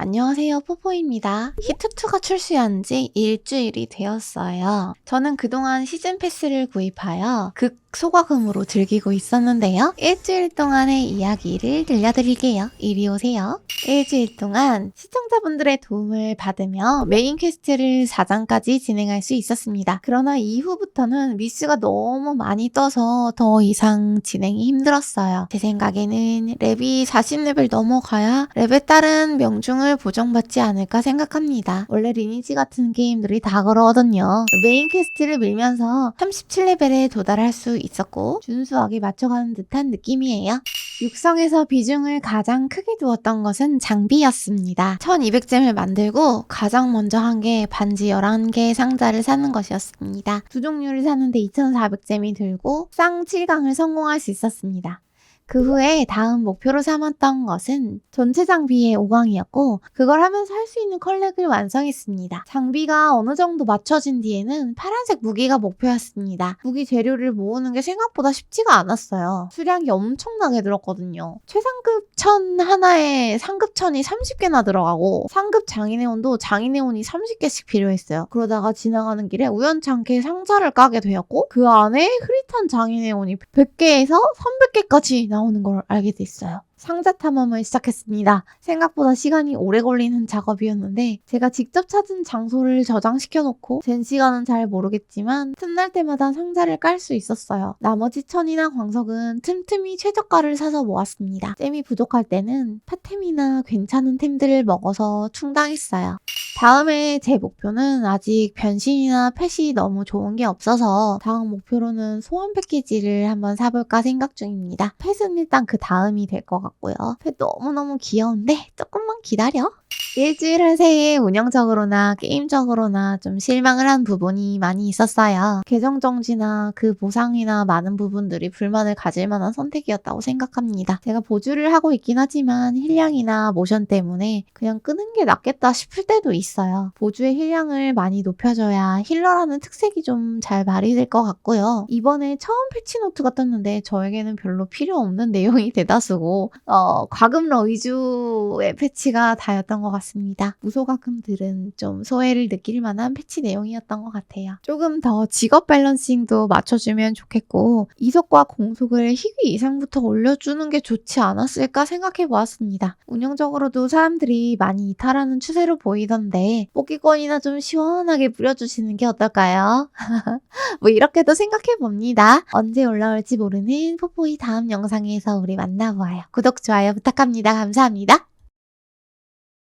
안녕하세요, 포포입니다. 히트2가 출시한 지 일주일이 되었어요. 저는 그동안 시즌 패스를 구입하여 극 소과금으로 즐기고 있었는데요. 일주일 동안의 이야기를 들려드릴게요. 이리 오세요. 일주일 동안 시청자분들의 도움을 받으며 메인 퀘스트를 4장까지 진행할 수 있었습니다. 그러나 이후부터는 미스가 너무 많이 떠서 더 이상 진행이 힘들었어요. 제 생각에는 랩이 40레벨 넘어가야 랩에 따른 명중을 보정받지 않을까 생각합니다. 원래 리니지 같은 게임들이 다 그러거든요. 메인 퀘스트를 밀면서 37레벨에 도달할 수 있었고 준수하게 맞춰가는 듯한 느낌이에요. 육성에서 비중을 가장 크게 두었던 것은 장비였습니다. 1200잼을 만들고 가장 먼저 한 게 반지 11개 상자를 사는 것이었습니다. 두 종류를 사는데 2400잼이 들고 쌍 7강을 성공할 수 있었습니다. 그 후에 다음 목표로 삼았던 것은 전체 장비의 5강이었고 그걸 하면서 할 수 있는 컬렉을 완성했습니다. 장비가 어느 정도 맞춰진 뒤에는 파란색 무기가 목표였습니다. 무기 재료를 모으는 게 생각보다 쉽지가 않았어요. 수량이 엄청나게 들었거든요. 최상급 천 하나에 상급 천이 30개나 들어가고 상급 장인의원도 장인의원이 30개씩 필요했어요. 그러다가 지나가는 길에 우연찮게 상자를 까게 되었고 그 안에 흐릿한 장인의원이 100개에서 300개까지 나 오는 걸 알게 됐어요. 상자 탐험을 시작했습니다. 생각보다 시간이 오래 걸리는 작업이었는데 제가 직접 찾은 장소를 저장시켜 놓고 젠 시간은 잘 모르겠지만 틈날 때마다 상자를 깔 수 있었어요. 나머지 천이나 광석은 틈틈이 최저가를 사서 모았습니다. 잼이 부족할 때는 파템이나 괜찮은 템들을 먹어서 충당했어요. 다음에 제 목표는 아직 변신이나 펫이 너무 좋은 게 없어서 다음 목표로는 소원 패키지를 한번 사볼까 생각 중입니다. 펫은 일단 그 다음이 될 것 같고요. 펫 너무너무 귀여운데 조금만 기다려. 일주일 한 새해 운영적으로나 게임적으로나 좀 실망을 한 부분이 많이 있었어요. 계정 정지나 그 보상이나 많은 부분들이 불만을 가질 만한 선택이었다고 생각합니다. 제가 보조를 하고 있긴 하지만 힐량이나 모션 때문에 그냥 끄는 게 낫겠다 싶을 때도 있어요. 보조의 힐량을 많이 높여줘야 힐러라는 특색이 좀 잘 발휘될 것 같고요. 이번에 처음 패치노트가 떴는데 저에게는 별로 필요 없는 내용이 대다수고 어, 과금러 위주의 패치가 다였 던 것 같습니다. 무소가금들은 좀 소외를 느낄 만한 패치 내용이었던 것 같아요. 조금 더 직업 밸런싱도 맞춰주면 좋겠고 이속과 공속을 희귀 이상부터 올려주는 게 좋지 않았을까 생각해 보았습니다. 운영적으로도 사람들이 많이 이탈하는 추세로 보이던데 뽑기권이나 좀 시원하게 뿌려주시는 게 어떨까요? 뭐 이렇게도 생각해 봅니다. 언제 올라올지 모르는 포포이 다음 영상에서 우리 만나보아요. 구독, 좋아요 부탁합니다. 감사합니다.